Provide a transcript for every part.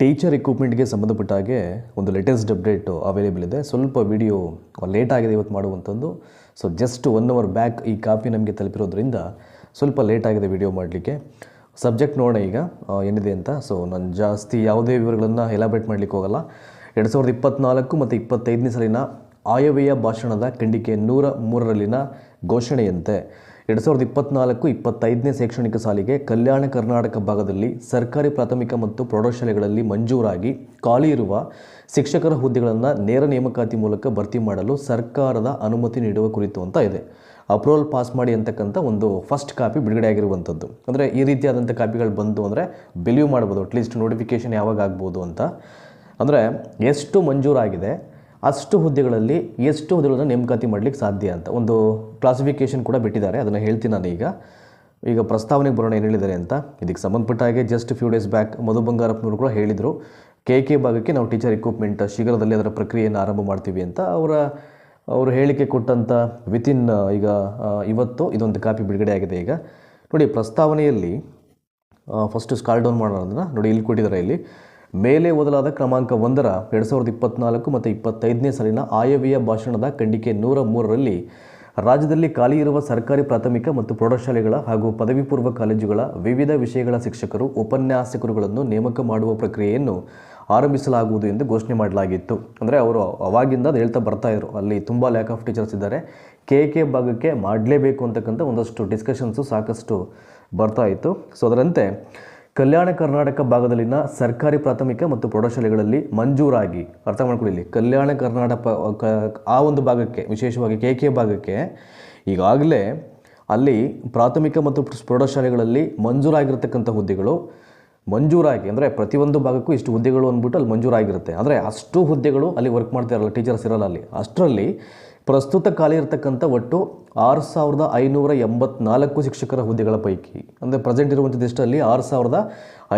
Teacher ಇಕ್ವಿಪ್ಮೆಂಟ್ಗೆ ಸಂಬಂಧಪಟ್ಟ ಹಾಗೆ ಒಂದು ಲೇಟೆಸ್ಟ್ ಅಪ್ಡೇಟು ಅವೈಲೇಬಲ್ ಇದೆ. ಸ್ವಲ್ಪ ವಿಡಿಯೋ ಲೇಟ್ ಆಗಿದೆ ಇವತ್ತು ಮಾಡುವಂಥದ್ದು. So just one hour back ಈ ಕಾಪಿ ನಮಗೆ ತಲುಪಿರೋದ್ರಿಂದ ಸ್ವಲ್ಪ ಲೇಟ್ ಆಗಿದೆ ವಿಡಿಯೋ ಮಾಡಲಿಕ್ಕೆ. ಸಬ್ಜೆಕ್ಟ್ ನೋಡೋಣ ಈಗ. ಏನಿದೆ ಅಂತ? ಸೊ ನಾನು ಜಾಸ್ತಿ ಯಾವುದೇ ವಿವರಗಳನ್ನು ಎಲಾಬ್ರೇಟ್ ಮಾಡಲಿಕ್ಕೆ ಹೋಗಲ್ಲ. ಎರಡು ಸಾವಿರದ ಇಪ್ಪತ್ತ್ನಾಲ್ಕು ಮತ್ತು ಇಪ್ಪತ್ತೈದನೇ ಸಲಿನ ಆಯವ್ಯಯ ಭಾಷಣದ ಖಂಡಿಕೆ ನೂರ ಮೂರರಲ್ಲಿನ ಘೋಷಣೆಯಂತೆ. ಎರಡು ಸಾವಿರದ ಇಪ್ಪತ್ನಾಲ್ಕು ಇಪ್ಪತ್ತೈದನೇ ಶೈಕ್ಷಣಿಕ ಸಾಲಿಗೆ ಕಲ್ಯಾಣ ಕರ್ನಾಟಕ ಭಾಗದಲ್ಲಿ ಸರ್ಕಾರಿ ಪ್ರಾಥಮಿಕ ಮತ್ತು ಪ್ರೌಢಶಾಲೆಗಳಲ್ಲಿ ಮಂಜೂರಾಗಿ ಖಾಲಿ ಇರುವ ಶಿಕ್ಷಕರ ಹುದ್ದೆಗಳನ್ನು ನೇರ ನೇಮಕಾತಿ ಮೂಲಕ ಭರ್ತಿ ಮಾಡಲು ಸರ್ಕಾರದ ಅನುಮತಿ ನೀಡುವ ಕುರಿತು ಅಂತ ಇದೆ. ಅಪ್ರೂವಲ್ ಪಾಸ್ ಮಾಡಿ ಅಂತಕ್ಕಂಥ ಒಂದು ಫಸ್ಟ್ ಕಾಪಿ ಬಿಡುಗಡೆ ಆಗಿರುವಂಥದ್ದು ಅಂದರೆ ಈ ರೀತಿಯಾದಂಥ ಕಾಪಿಗಳು ಬಂದು ಅಂದರೆ ಬಿಲೀವ್ ಮಾಡ್ಬೋದು ಅಟ್ಲೀಸ್ಟ್ ನೋಟಿಫಿಕೇಷನ್ ಯಾವಾಗ ಆಗ್ಬೋದು ಅಂತ. ಅಂದರೆ ಎಷ್ಟು ಮಂಜೂರಾಗಿದೆ, ಅಷ್ಟು ಹುದ್ದೆಗಳಲ್ಲಿ ಎಷ್ಟು ಹುದ್ದೆಗಳನ್ನು ನೇಮಕಾತಿ ಮಾಡಲಿಕ್ಕೆ ಸಾಧ್ಯ ಅಂತ. ಒಂದು ಕ್ಲಾಸಿಫಿಕೇಷನ್ ಕೂಡ ಬಿಟ್ಟಿದ್ದಾರೆ. ಅದನ್ನು ಹೇಳ್ತೀನಿ ನಾನು ಈಗ. ಈಗ ಪ್ರಸ್ತಾವನೆಗೆ ಬರೋಣ ಏನು ಹೇಳಿದ್ದಾರೆ ಅಂತ. ಇದಕ್ಕೆ ಸಂಬಂಧಪಟ್ಟ ಹಾಗೆ just few days back Madhu ಬಂಗಾರಪ್ಪನವರು ಕೂಡ ಹೇಳಿದರು. ಕೆ ಕೆ ಭಾಗಕ್ಕೆ ನಾವು ಟೀಚರ್ ಇಕ್ವಿಪ್ಮೆಂಟ್ ಶೀಘ್ರದಲ್ಲಿ ಅದರ ಪ್ರಕ್ರಿಯೆಯನ್ನು ಆರಂಭ ಮಾಡ್ತೀವಿ ಅಂತ ಅವರ, ಅವರು ಹೇಳಿಕೆ ಕೊಟ್ಟಂಥ ವಿತಿನ್ ಈಗ ಇವತ್ತು ಇದೊಂದು ಕಾಪಿ ಬಿಡುಗಡೆ ಆಗಿದೆ ಈಗ. ನೋಡಿ, ಪ್ರಸ್ತಾವನೆಯಲ್ಲಿ ಫಸ್ಟ್ ಸ್ಕಾಲ್ ಡೌನ್ ಮಾಡೋದನ್ನು ನೋಡಿ, ಇಲ್ಲಿ ಕೊಟ್ಟಿದ್ದಾರೆ ಇಲ್ಲಿ. ಮೇಲೆ ಓದಲಾದ ಕ್ರಮಾಂಕ ಒಂದರ ಎರಡು ಸಾವಿರದ ಇಪ್ಪತ್ತ್ನಾಲ್ಕು ಮತ್ತು ಇಪ್ಪತ್ತೈದನೇ ಸಾಲಿನ ಆಯವ್ಯಯ ಭಾಷಣದ ಖಂಡಿಕೆ ನೂರ ಮೂರರಲ್ಲಿ ರಾಜ್ಯದಲ್ಲಿ ಖಾಲಿ ಇರುವ ಸರ್ಕಾರಿ ಪ್ರಾಥಮಿಕ ಮತ್ತು ಪ್ರೌಢಶಾಲೆಗಳ ಹಾಗೂ ಪದವಿ ಪೂರ್ವ ಕಾಲೇಜುಗಳ ವಿವಿಧ ವಿಷಯಗಳ ಶಿಕ್ಷಕರು, ಉಪನ್ಯಾಸಕರುಗಳನ್ನು ನೇಮಕ ಮಾಡುವ ಪ್ರಕ್ರಿಯೆಯನ್ನು ಆರಂಭಿಸಲಾಗುವುದು ಎಂದು ಘೋಷಣೆ ಮಾಡಲಾಗಿತ್ತು. ಅಂದರೆ ಅವರು ಅವಾಗಿಂದ ಅದು ಹೇಳ್ತಾ ಬರ್ತಾ ಇದ್ರು. ಅಲ್ಲಿ ತುಂಬ ಲ್ಯಾಕ್ ಆಫ್ ಟೀಚರ್ಸ್ ಇದ್ದಾರೆ. ಕೆ ಕೆ ಭಾಗಕ್ಕೆ ಮಾಡಲೇಬೇಕು ಅಂತಕ್ಕಂಥ ಒಂದಷ್ಟು ಡಿಸ್ಕಷನ್ಸು ಸಾಕಷ್ಟು ಬರ್ತಾ ಇತ್ತು. ಸೊ ಅದರಂತೆ ಕಲ್ಯಾಣ ಕರ್ನಾಟಕ ಭಾಗದಲ್ಲಿನ ಸರ್ಕಾರಿ ಪ್ರಾಥಮಿಕ ಮತ್ತು ಪ್ರೌಢಶಾಲೆಗಳಲ್ಲಿ ಮಂಜೂರಾಗಿ, ಅರ್ಥ ಮಾಡ್ಕೊಳ್ಳಿ ಕಲ್ಯಾಣ ಕರ್ನಾಟಕ ಆ ಒಂದು ಭಾಗಕ್ಕೆ, ವಿಶೇಷವಾಗಿ ಕೆ ಕೆ ಭಾಗಕ್ಕೆ, ಈಗಾಗಲೇ ಅಲ್ಲಿ ಪ್ರಾಥಮಿಕ ಮತ್ತು ಪ್ರೌಢಶಾಲೆಗಳಲ್ಲಿ ಮಂಜೂರಾಗಿರ್ತಕ್ಕಂಥ ಹುದ್ದೆಗಳು ಮಂಜೂರಾಗಿ, ಅಂದರೆ ಪ್ರತಿಯೊಂದು ಭಾಗಕ್ಕೂ ಇಷ್ಟು ಹುದ್ದೆಗಳು ಅಂದ್ಬಿಟ್ಟು ಅಲ್ಲಿ ಮಂಜೂರಾಗಿರುತ್ತೆ. ಅಂದರೆ ಅಷ್ಟು ಹುದ್ದೆಗಳು ಅಲ್ಲಿ ವರ್ಕ್ ಮಾಡ್ತಾರಲ್ಲ ಟೀಚರ್ಸ್ ಇರಲ್ಲ ಅಲ್ಲಿ. ಅಷ್ಟರಲ್ಲಿ ಪ್ರಸ್ತುತ ಖಾಲಿ ಇರತಕ್ಕಂಥ ಒಟ್ಟು ಆರು ಸಾವಿರದ ಐನೂರ ಎಂಬತ್ನಾಲ್ಕು ಶಿಕ್ಷಕರ ಹುದ್ದೆಗಳ ಪೈಕಿ, ಅಂದರೆ ಪ್ರೆಸೆಂಟ್ ಇರುವಂಥದ್ದು ಎಷ್ಟರಲ್ಲಿ? ಆರು ಸಾವಿರದ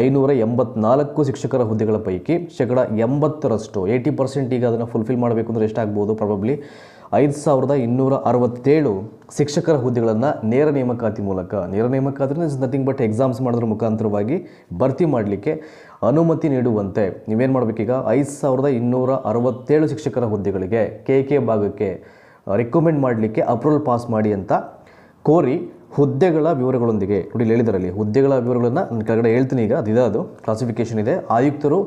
ಐನೂರ ಎಂಬತ್ನಾಲ್ಕು ಶಿಕ್ಷಕರ ಹುದ್ದೆಗಳ ಪೈಕಿ ಶೇಕಡ ಎಂಬತ್ತರಷ್ಟು ಏಯ್ಟಿ ಪರ್ಸೆಂಟ್ ಈಗ ಅದನ್ನು ಫುಲ್ಫಿಲ್ ಮಾಡಬೇಕು ಅಂದರೆ ಎಷ್ಟಾಗ್ಬೋದು? ಪ್ರಾಬಬ್ಲಿ ಐದು ಸಾವಿರದ ಇನ್ನೂರ ಅರವತ್ತೇಳು ಶಿಕ್ಷಕರ ಹುದ್ದೆಗಳನ್ನು ನೇರ ನೇಮಕಾತಿ ಮೂಲಕ, ನೇರ ನೇಮಕಾತಿ ಇಸ್ ನಥಿಂಗ್ ಬಟ್ ಎಕ್ಸಾಮ್ಸ್ ಮಾಡೋದ್ರ ಮುಖಾಂತರವಾಗಿ ಭರ್ತಿ ಮಾಡಲಿಕ್ಕೆ ಅನುಮತಿ ನೀಡುವಂತೆ. ನೀವೇನು ಮಾಡಬೇಕೀಗ? ಐದು ಸಾವಿರದ ಇನ್ನೂರ ಅರವತ್ತೇಳು ಶಿಕ್ಷಕರ ಹುದ್ದೆಗಳಿಗೆ ಕೆ ಕೆ ಭಾಗಕ್ಕೆ ರೆಕಮೆಂಡ್ ಮಾಡಲಿಕ್ಕೆ ಅಪ್ರೂವಲ್ ಪಾಸ್ ಮಾಡಿ ಅಂತ ಕೋರಿ ಹುದ್ದೆಗಳ ವಿವರಗಳೊಂದಿಗೆ, ನೋಡಿ ಹೇಳಿದರಲ್ಲಿ, ಹುದ್ದೆಗಳ ವಿವರಗಳನ್ನು ನಾನು ಕೆಳಗಡೆ ಹೇಳ್ತೀನಿ ಈಗ, ಅದಿದೆ ಅದು ಕ್ಲಾಸಿಫಿಕೇಶನ್ ಇದೆ. ಆಯುಕ್ತರು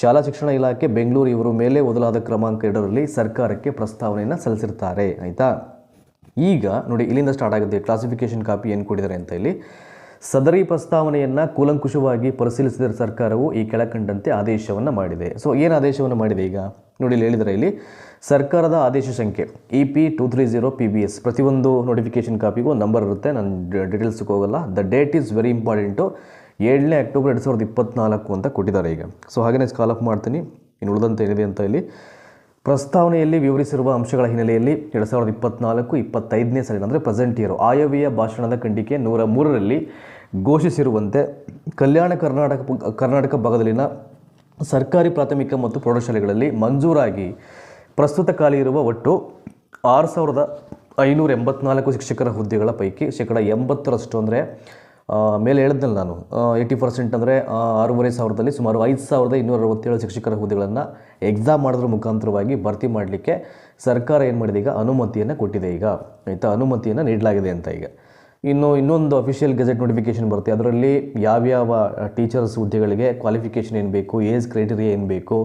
ಶಾಲಾ ಶಿಕ್ಷಣ ಇಲಾಖೆ ಬೆಂಗಳೂರು ಇವರು ಮೇಲೆ ಓದಲಾದ ಕ್ರಮಾಂಕ ಎರಡರಲ್ಲಿ ಸರ್ಕಾರಕ್ಕೆ ಪ್ರಸ್ತಾವನೆಯನ್ನು ಸಲ್ಲಿಸಿರ್ತಾರೆ ಆಯಿತಾ? ಈಗ ನೋಡಿ, ಇಲ್ಲಿಂದ ಸ್ಟಾರ್ಟ್ ಆಗುತ್ತೆ ಕ್ಲಾಸಿಫಿಕೇಶನ್ ಕಾಪಿ ಏನು ಕೊಡಿದ್ದಾರೆ ಅಂತ ಇಲ್ಲಿ. ಸದರಿ ಪ್ರಸ್ತಾವನೆಯನ್ನು ಕೂಲಂಕುಷವಾಗಿ ಪರಿಶೀಲಿಸಿದ ಸರ್ಕಾರವು ಈ ಕೆಳಕಂಡಂತೆ ಆದೇಶವನ್ನು ಮಾಡಿದೆ. ಸೊ ಏನು ಆದೇಶವನ್ನು ಮಾಡಿದೆ ಈಗ? ನೋಡಿ ಇಲ್ಲಿ ಹೇಳಿದರೆ ಇಲ್ಲಿ, ಸರ್ಕಾರದ ಆದೇಶ ಸಂಖ್ಯೆ E P two three zero P B S ಪ್ರತಿಯೊಂದು ನೋಟಿಫಿಕೇಶನ್ ಕಾಪಿಗೂ ಒಂದು ನಂಬರ್ ಇರುತ್ತೆ. ನಾನು ಡೀಟೇಲ್ಸ್ಗೆ ಹೋಗಲ್ಲ. The date is very important ಏಳನೇ ಅಕ್ಟೋಬರ್ ಎರಡು ಸಾವಿರದ ಇಪ್ಪತ್ನಾಲ್ಕು ಅಂತ ಕೊಟ್ಟಿದ್ದಾರೆ ಈಗ. ಸೊ ಹಾಗೆಯೇ ಕಾಲ್ ಅಪ್ ಮಾಡ್ತೀನಿ. ಇನ್ನು ಉಳಿದಂತೆ ಏನಿದೆ ಅಂತ ಇಲ್ಲಿ. ಪ್ರಸ್ತಾವನೆಯಲ್ಲಿ ವಿವರಿಸಿರುವ ಅಂಶಗಳ ಹಿನ್ನೆಲೆಯಲ್ಲಿ ಎರಡು ಸಾವಿರದ ಇಪ್ಪತ್ತ್ನಾಲ್ಕು ಇಪ್ಪತ್ತೈದನೇ ಸಾಲಿನ, ಅಂದರೆ ಪ್ರೆಸೆಂಟ್ ಇಯರು ಆಯವ್ಯಯ ಭಾಷಣದ ಖಂಡಿಕೆ ನೂರ ಮೂರರಲ್ಲಿ ಘೋಷಿಸಿರುವಂತೆ, ಕಲ್ಯಾಣ ಕರ್ನಾಟಕ ಕರ್ನಾಟಕ ಭಾಗದಲ್ಲಿನ ಸರ್ಕಾರಿ ಪ್ರಾಥಮಿಕ ಮತ್ತು ಪ್ರೌಢಶಾಲೆಗಳಲ್ಲಿ ಮಂಜೂರಾಗಿ ಪ್ರಸ್ತುತ ಖಾಲಿ ಇರುವ ಒಟ್ಟು ಆರು ಸಾವಿರದ ಐನೂರ ಎಂಬತ್ನಾಲ್ಕು ಶಿಕ್ಷಕರ ಹುದ್ದೆಗಳ ಪೈಕಿ ಶೇಕಡ ಎಂಬತ್ತರಷ್ಟು ಅಂದರೆ ಮೇಲೆ ಹೇಳಿದ್ನಲ್ಲ ನಾನು. ಏಯ್ಟಿ ಪರ್ಸೆಂಟ್ ಅಂದರೆ ಆರೂವರೆ ಸಾವಿರದಲ್ಲಿ ಸುಮಾರು ಐದು ಸಾವಿರದ ಇನ್ನೂರ ಅರವತ್ತೇಳು ಶಿಕ್ಷಕರ ಹುದ್ದೆಗಳನ್ನು ಎಕ್ಸಾಮ್ ಮಾಡೋದ್ರ ಮುಖಾಂತರವಾಗಿ ಭರ್ತಿ ಮಾಡಲಿಕ್ಕೆ ಸರ್ಕಾರ ಏನು ಮಾಡಿದೆ ಈಗ? ಅನುಮತಿಯನ್ನು ಕೊಟ್ಟಿದೆ ಈಗ. ಆಯಿತಾ? ಅನುಮತಿಯನ್ನು ನೀಡಲಾಗಿದೆ ಅಂತ ಈಗ. ಇನ್ನು ಇನ್ನೊಂದು ಅಫಿಷಿಯಲ್ ಗೆಜೆಟ್ ನೋಟಿಫಿಕೇಶನ್ ಬರುತ್ತೆ. ಅದರಲ್ಲಿ ಯಾವ್ಯಾವ ಟೀಚರ್ಸ್ ಹುದ್ದೆಗಳಿಗೆ ಕ್ವಾಲಿಫಿಕೇಷನ್ ಏನು ಬೇಕು ಏಜ್ ಕ್ರೈಟೀರಿಯಾ ಏನು ಬೇಕು,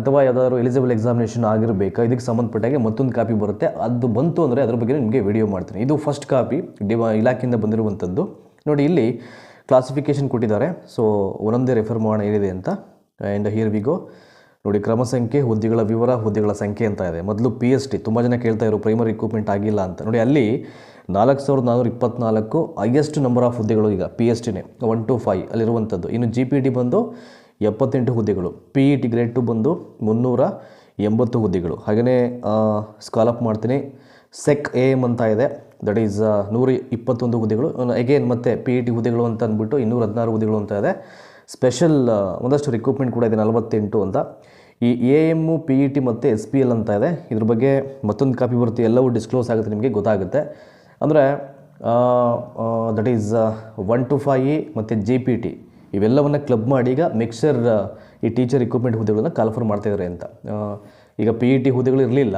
ಅಥವಾ ಯಾವುದಾದ್ರು ಎಲಿಜಿಬಲ್ ಎಕ್ಸಾಮಿನೇಷನ್ ಆಗಿರಬೇಕಾ, ಇದಕ್ಕೆ ಸಂಬಂಧಪಟ್ಟಾಗೆ ಮತ್ತೊಂದು ಕಾಪಿ ಬರುತ್ತೆ. ಅದು ಬಂತು ಅಂದರೆ ಅದ್ರ ಬಗ್ಗೆ ನಿಮಗೆ ವಿಡಿಯೋ ಮಾಡ್ತೀನಿ. ಇದು ಫಸ್ಟ್ ಕಾಪಿ ಡಿವ ಇಲಾಖೆಯಿಂದ ಬಂದಿರುವಂಥದ್ದು. ನೋಡಿ, ಇಲ್ಲಿ ಕ್ಲಾಸಿಫಿಕೇಷನ್ ಕೊಟ್ಟಿದ್ದಾರೆ. ಸೊ ಒಂದೊಂದೇ ರೆಫರ್ ಮಾಡೋಣ, ಏನಿದೆ ಅಂತ. ಆ್ಯಂಡ್ ಹಿಯರ್ ವಿ ಗೋ ನೋಡಿ, ಕ್ರಮ ಸಂಖ್ಯೆ, ಹುದ್ದೆಗಳ ವಿವರ, ಹುದ್ದೆಗಳ ಸಂಖ್ಯೆ ಅಂತ ಇದೆ. ಮೊದಲು ಪಿ ಎಸ್ ಟಿ ತುಂಬ ಜನ ಕೇಳ್ತಾ ಇರೋ ಪ್ರೈಮರಿ ಇಕ್ವಿಪ್ಮೆಂಟ್ ಆಗಿಲ್ಲ ಅಂತ. ನೋಡಿ, ಅಲ್ಲಿ ನಾಲ್ಕು ಸಾವಿರದ ನಾನ್ನೂರ ಇಪ್ಪತ್ನಾಲ್ಕು ಹೈಯೆಸ್ಟ್ ನಂಬರ್ ಆಫ್ ಹುದ್ದೆಗಳು ಈಗ ಪಿ ಎಸ್ ಟಿನೇ ಒನ್ ಟು ಫೈವ್ ಅಲ್ಲಿರುವಂಥದ್ದು. ಇನ್ನು ಜಿ ಪಿ ಟಿ ಬಂದು ಎಪ್ಪತ್ತೆಂಟು ಹುದ್ದೆಗಳು P E T grade two ಬಂದು ಮುನ್ನೂರ ಎಂಬತ್ತು ಹುದ್ದೆಗಳು. ಹಾಗೆಯೇ ಸ್ಕಾಲಪ್ ಮಾಡ್ತೀನಿ. ಸೆಕ್ ಎ ಎಂ ಅಂತ ಇದೆ. ದಟ್ ಈಸ್ ನೂರ ಇಪ್ಪತ್ತೊಂದು ಹುದ್ದೆಗಳು. ಅಗೇನ್ ಮತ್ತೆ ಪಿ ಇ ಟಿ ಹುದ್ದೆಗಳು ಅಂತ ಅಂದ್ಬಿಟ್ಟು ಇನ್ನೂರ ಹದಿನಾರು ಹುದ್ದೆಗಳು ಅಂತ ಇದೆ. ಸ್ಪೆಷಲ್ ಒಂದಷ್ಟು ರಿಕ್ರೂಟ್ಮೆಂಟ್ ಕೂಡ ಇದೆ, ನಲವತ್ತೆಂಟು ಅಂತ. ಈ A M P E T ಮತ್ತು ಎಸ್ ಪಿ ಎಲ್ ಅಂತ ಇದೆ. ಇದ್ರ ಬಗ್ಗೆ ಮತ್ತೊಂದು ಕಾಪಿ ಬರುತ್ತೆ ಎಲ್ಲವೂ ಡಿಸ್ಕ್ಲೋಸ್ ಆಗುತ್ತೆ, ನಿಮಗೆ ಗೊತ್ತಾಗುತ್ತೆ. ಅಂದರೆ that is one two five ಮತ್ತು ಜಿ ಪಿ ಟಿ ಇವೆಲ್ಲವನ್ನು ಕ್ಲಬ್ ಮಾಡಿ ಈಗ ಮಿಕ್ಸರ್ ಈ ಟೀಚರ್ ಇಕ್ವಿಪ್ಮೆಂಟ್ ಹುದ್ದೆಗಳನ್ನು ಕಾಲ್ಫರ್ ಮಾಡ್ತಾಯಿದ್ದಾರೆ ಅಂತ. ಈಗ ಪಿ ಇ ಟಿ ಹುದ್ದೆಗಳು ಇರಲಿಲ್ಲ,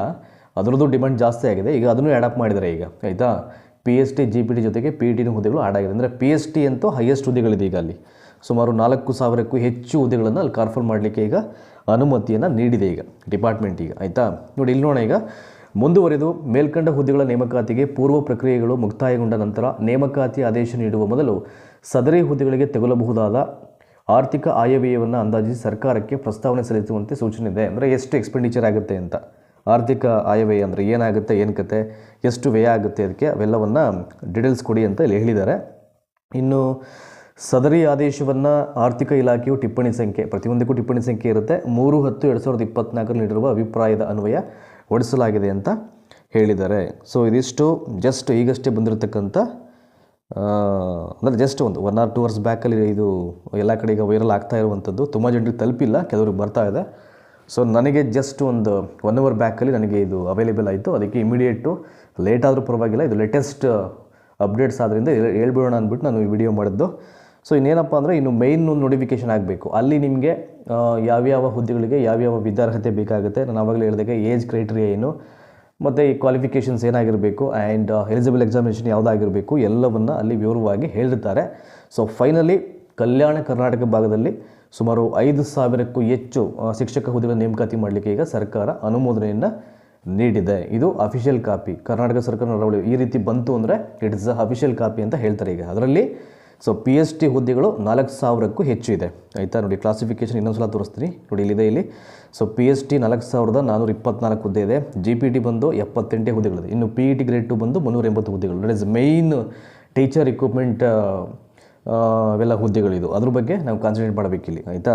ಅದರದ್ದು ಡಿಮ್ಯಾಂಡ್ ಜಾಸ್ತಿ ಆಗಿದೆ, ಈಗ ಅದನ್ನು ಅಡಾಪ್ಟ್ ಮಾಡಿದ್ದಾರೆ ಈಗ, ಆಯಿತಾ? P S T G P T ಜೊತೆಗೆ ಪಿ ಇ ಟಿನ ಹುದ್ದೆಗಳು ಆಡ್ ಆಗಿದೆ. ಅಂದರೆ ಪಿ ಎಸ್ ಟಿ ಅಂತೂ ಹೈಯೆಸ್ಟ್ ಹುದ್ದೆಗಳಿದೆ ಈಗ ಅಲ್ಲಿ. ಸುಮಾರು ನಾಲ್ಕು ಸಾವಿರಕ್ಕೂ ಹೆಚ್ಚು ಹುದ್ದೆಗಳನ್ನು ಅಲ್ಲಿ ಕಾರ್ಫರ್ ಮಾಡಲಿಕ್ಕೆ ಈಗ ಅನುಮತಿಯನ್ನು ನೀಡಿದೆ ಈಗ ಡಿಪಾರ್ಟ್ಮೆಂಟ್ ಈಗ, ಆಯಿತಾ? ನೋಡಿ, ಇಲ್ಲಿ ನೋಡೋಣ ಈಗ ಮುಂದುವರೆದು ಮೇಲ್ಕಂಡ ಹುದ್ದೆಗಳ ನೇಮಕಾತಿಗೆ ಪೂರ್ವ ಪ್ರಕ್ರಿಯೆಗಳು ಮುಕ್ತಾಯಗೊಂಡ ನಂತರ ನೇಮಕಾತಿ ಆದೇಶ ನೀಡುವ ಮೊದಲು ಸದರಿ ಹುದ್ದೆಗಳಿಗೆ ತಗುಲಬಹುದಾದ ಆರ್ಥಿಕ ಆಯವ್ಯಯವನ್ನು ಅಂದಾಜಿಸಿ ಸರ್ಕಾರಕ್ಕೆ ಪ್ರಸ್ತಾವನೆ ಸಲ್ಲಿಸುವಂತೆ ಸೂಚನೆ ಇದೆ. ಅಂದರೆ ಎಷ್ಟು ಎಕ್ಸ್ಪೆಂಡಿಚರ್ ಆಗುತ್ತೆ ಅಂತ. ಆರ್ಥಿಕ ಆಯವ್ಯಯ ಅಂದರೆ ಏನಾಗುತ್ತೆ, ಏನು ಕತೆ, ಎಷ್ಟು ವ್ಯಯ ಆಗುತ್ತೆ ಅದಕ್ಕೆ ಅವೆಲ್ಲವನ್ನು ಡೀಟೇಲ್ಸ್ ಕೊಡಿ ಅಂತ ಇಲ್ಲಿ ಹೇಳಿದ್ದಾರೆ. ಇನ್ನು ಸದರಿ ಆದೇಶವನ್ನು ಆರ್ಥಿಕ ಇಲಾಖೆಯು ಟಿಪ್ಪಣಿ ಸಂಖ್ಯೆ, ಪ್ರತಿಯೊಂದಕ್ಕೂ ಟಿಪ್ಪಣಿ ಸಂಖ್ಯೆ ಇರುತ್ತೆ. ಮೂರು ಹತ್ತು ಎರಡು ಸಾವಿರದ ಇಪ್ಪತ್ನಾಲ್ಕರಲ್ಲಿ ನೀಡಿರುವ ಅಭಿಪ್ರಾಯದ ಅನ್ವಯ ಹೊಡಿಸಲಾಗಿದೆ ಅಂತ ಹೇಳಿದ್ದಾರೆ. ಸೊ ಇದಿಷ್ಟು ಜಸ್ಟ್ ಈಗಷ್ಟೇ ಬಂದಿರತಕ್ಕಂಥ ಅಂದರೆ ಜಸ್ಟ್ ಒಂದು ಒನ್ ಆರ್ ಟೂ ಅವರ್ಸ್ ಬ್ಯಾಕಲ್ಲಿ ಇದು ಎಲ್ಲ ಕಡೆ ಈಗ ವೈರಲ್ ಆಗ್ತಾ ಇರುವಂಥದ್ದು. ತುಂಬ ಜನರಿಗೆ ತಲುಪಿಲ್ಲ, ಕೆಲವ್ರಿಗೆ ಬರ್ತಾ ಇದೆ. ಸೊ ನನಗೆ ಜಸ್ಟ್ ಒಂದು ಒನ್ ಅವರ್ ಬ್ಯಾಕಲ್ಲಿ ನನಗೆ ಇದು ಅವೈಲೇಬಲ್ ಆಯಿತು. ಅದಕ್ಕೆ ಇಮಿಡಿಯೇಟು ಲೇಟ್ ಆದರೂ ಪರವಾಗಿಲ್ಲ. ಇದು ಲೇಟೆಸ್ಟ್ ಅಪ್ಡೇಟ್ಸ್ ಆದ್ದರಿಂದ ಹೇಳ್- ಹೇಳ್ಬಿಡೋಣ ಅಂದ್ಬಿಟ್ಟು ನಾನು ಈ ವಿಡಿಯೋ ಮಾಡಿದ್ದು. ಸೊ ಇನ್ನೇನಪ್ಪ ಅಂದರೆ ಇನ್ನು ಮೇಯ್ನ್ ನೋಟಿಫಿಕೇಶನ್ ಆಗಬೇಕು. ಅಲ್ಲಿ ನಿಮಗೆ ಯಾವ್ಯಾವ ಹುದ್ದೆಗಳಿಗೆ ಯಾವ್ಯಾವ ವಿದ್ಯಾರ್ಹತೆ ಬೇಕಾಗುತ್ತೆ. ನಾನು ಆವಾಗಲೇ ಹೇಳಿದಾಗ ಏಜ್ ಕ್ರೈಟೀರಿಯಾ ಏನು, ಮತ್ತು ಈ ಕ್ವಾಲಿಫಿಕೇಷನ್ಸ್ ಏನಾಗಿರಬೇಕು ಆ್ಯಂಡ್ ಎಲಿಜಿಬಲ್ ಎಕ್ಸಾಮಿನೇಷನ್ ಯಾವುದಾಗಿರಬೇಕು, ಎಲ್ಲವನ್ನು ಅಲ್ಲಿ ವಿವರವಾಗಿ ಹೇಳಿರ್ತಾರೆ. ಸೊ ಫೈನಲಿ ಕಲ್ಯಾಣ ಕರ್ನಾಟಕ ಭಾಗದಲ್ಲಿ ಸುಮಾರು ಐದು ಸಾವಿರಕ್ಕೂ ಹೆಚ್ಚು ಶಿಕ್ಷಕ ಹುದ್ದೆಗಳ ನೇಮಕಾತಿ ಮಾಡಲಿಕ್ಕೆ ಈಗ ಸರ್ಕಾರ ಅನುಮೋದನೆಯನ್ನು ನೀಡಿದೆ. ಇದು ಅಫಿಷಿಯಲ್ ಕಾಪಿ ಕರ್ನಾಟಕ ಸರ್ಕಾರ ನಡವಳಿ ಈ ರೀತಿ ಬಂತು ಅಂದರೆ it is a official copy ಅಂತ ಹೇಳ್ತಾರೆ ಈಗ. ಅದರಲ್ಲಿ ಸೊ ಪಿ ಎಚ್ ಡಿ ಹುದ್ದೆಗಳು ನಾಲ್ಕು ಸಾವಿರಕ್ಕೂ ಹೆಚ್ಚು ಇದೆ. ಆಯಿತಾ? ನೋಡಿ ಕ್ಲಾಸಿಫಿಕೇಷನ್ ಇನ್ನೊಂದು ಸಲ ತೋರಿಸ್ತೀನಿ. ನೋಡಿ, ಇಲ್ಲಿದೆ, ಇಲ್ಲಿ. ಸೊ ಪಿ ಎಚ್ ಡಿ ನಾಲ್ಕು ಸಾವಿರದ ನಾನ್ನೂರ ಇಪ್ಪತ್ನಾಲ್ಕು ಹುದ್ದೆ ಇದೆ. ಜಿ ಪಿ ಟಿ ಬಂದು ಎಪ್ಪತ್ತೆಂಟೇ ಹುದ್ದೆಗಳಿದೆ. ಇನ್ನು P E T grade two ಬಂದು ಮುನ್ನೂರ ಎಂಬತ್ತು ಹುದ್ದೆಗಳು. That is main teacher equipment ಅವೆಲ್ಲ ಹುದ್ದೆಗಳಿದು. ಅದ್ರ ಬಗ್ಗೆ ನಾವು ಕಾನ್ಸಂಟ್ರೇಟ್ ಮಾಡಬೇಕಿಲ್ಲಿ. ಆಯಿತಾ?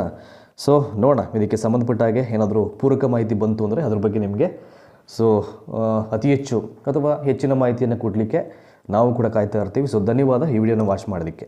ಸೊ ನೋಡೋಣ. ಇದಕ್ಕೆ ಸಂಬಂಧಪಟ್ಟ ಹಾಗೆ ಏನಾದರೂ ಪೂರಕ ಮಾಹಿತಿ ಬಂತು ಅಂದರೆ ಅದ್ರ ಬಗ್ಗೆ ನಿಮಗೆ ಸೊ ಅತಿ ಹೆಚ್ಚು ಅಥವಾ ಹೆಚ್ಚಿನ ಮಾಹಿತಿಯನ್ನು ಕೊಡಲಿಕ್ಕೆ ನಾವು ಕೂಡ ಕಾಯ್ತಾ ಇರ್ತೀವಿ. ಸೊ ಧನ್ಯವಾದ ಈ ವಿಡಿಯೋನ ವಾಚ್ ಮಾಡೋದಕ್ಕೆ